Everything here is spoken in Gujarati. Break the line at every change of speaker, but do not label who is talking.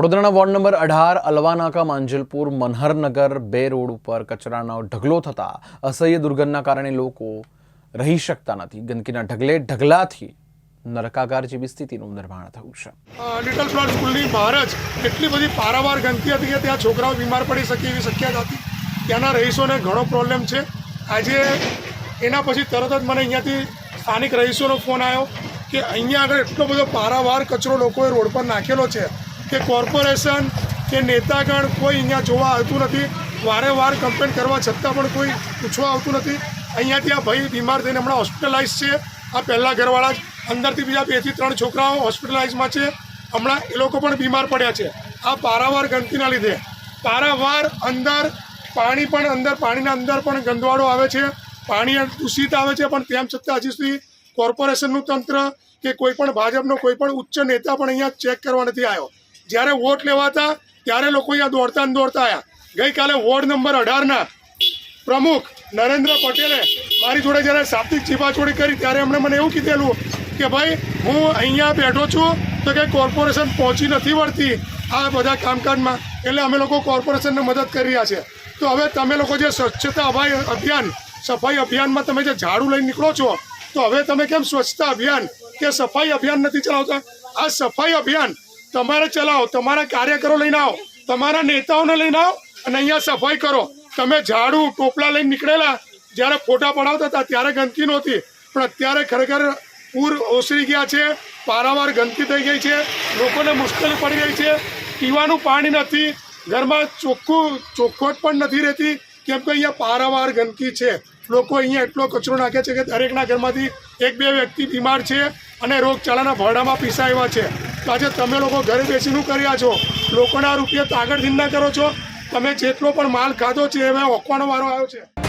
વડોદરાના વોર્ડ નંબર અઢાર અલવાનાકા માંજલપુર મનહરનગર બે રોડ ઉપર કચરાનો ઢગલો થતા અસહ્ય દુર્ગંધના કારણે લોકો રહી શકતા નથી. ગંદકીના ઢગલે ઢગલાથી નરકાગાર જેવી સ્થિતિનું નિર્માણ થયું છે.
લિટલ ફ્લાવર સ્કૂલની બહાર જ એટલી બધી પારાવાર ગંદકી હતી કે ત્યાં છોકરાઓ બીમાર પડી શકે એવી શક્યતા હતી. ત્યાંના રહીશોને ઘણો પ્રોબ્લેમ છે. આજે એના પછી તરત જ મને અહીંયાથી સ્થાનિક રહીશોનો ફોન આવ્યો કે અહીંયા આગળ એટલો બધો પારાવાર કચરો લોકોએ રોડ પર નાખેલો છે કે કોર્પોરેશન કે નેતાગણ કોઈ અહીંયા જોવા આવતું નથી. વારે વાર કમ્પ્લેન કરવા છતાં પણ કોઈ પૂછવા આવતું નથી. અહીંયાથી આ ભાઈ બીમાર થઈને હમણાં હોસ્પિટલાઇઝ છે. આ પહેલાં ઘરવાળા જ. અંદરથી બીજા બેથી ત્રણ છોકરાઓ હોસ્પિટલાઇઝમાં છે. હમણાં એ લોકો પણ બીમાર પડ્યા છે. આ પારાવાર ગંદકીના લીધે. પારાવાર અંદર પાણી પણ અંદર, પાણીના અંદર પણ ગંદવાડો આવે છે. પાણી દૂષિત આવે છે, પણ તેમ છતાં હજી સુધી કોર્પોરેશનનું તંત્ર કે કોઈ પણ ભાજપનો કોઈ પણ ઉચ્ચ નેતા પણ અહીંયા ચેક કરવા નથી આવ્યો. જ્યારે વોટ લેવાતા ત્યારે લોકો અહીંયા દોડતા ને દોડતા આવ્યા ગઈકાલે વોર્ડ નંબર અઢારના પ્રમુખ નરેન્દ્ર પટેલે મારી જોડે જ્યારે શાબ્દિક ચીપાછોડી કરી, ત્યારે એમણે મને એવું કીધેલું કે ભાઈ, હું અહીંયા બેઠો છું તો કે કોર્પોરેશન પહોંચી નથી વળતી આ બધા કામકાજમાં. એટલે અમે લોકો કોર્પોરેશનને મદદ કરી રહ્યા છે. તો હવે તમે લોકો જે સ્વચ્છતા અભાઈ અભિયાન, સફાઈ અભિયાનમાં તમે જે ઝાડુ લઈને નીકળો છો, તો હવે તમે કેમ સ્વચ્છતા અભિયાન કે સફાઈ અભિયાન નથી ચલાવતા? આ સફાઈ અભિયાન તમારે ચલાવો, તમારા કાર્યકરો લઈને આવો, તમારા નેતાઓને લઈને આવો અને અહીંયા સફાઈ કરો. તમે ઝાડુ, ટોપલા લઈને નીકળેલા, જ્યારે ફોટા પડાવતા હતા, ત્યારે ગંદકી નહોતી. પણ અત્યારે ખરેખર પૂર ઓસરી ગયા છે, પારાવાર ગંદકી થઈ ગઈ છે, લોકોને મુશ્કેલી પડી ગઈ છે. પીવાનું પાણી નથી, ઘરમાં ચોખ્ખું, ચોખ્ખોટ પણ નથી રહેતી, કેમ કે અહીંયા પારાવાર ગંદકી છે. લોકો અહીંયા એટલો કચરો નાખે છે કે દરેકના ઘરમાંથી એક બે વ્યક્તિ બીમાર છે અને રોગચાળાના ભરડામાં પીસાયેલા છે. આજે તમે લોકો ઘરે બેસીનું કર્યા છો. લોકોના રૂપિયા આગળ ધીંદા કરો છો. તમે જેટલો પણ માલ ખાધો છે, એમાં ઓકવાનો વારો આવ્યો છે.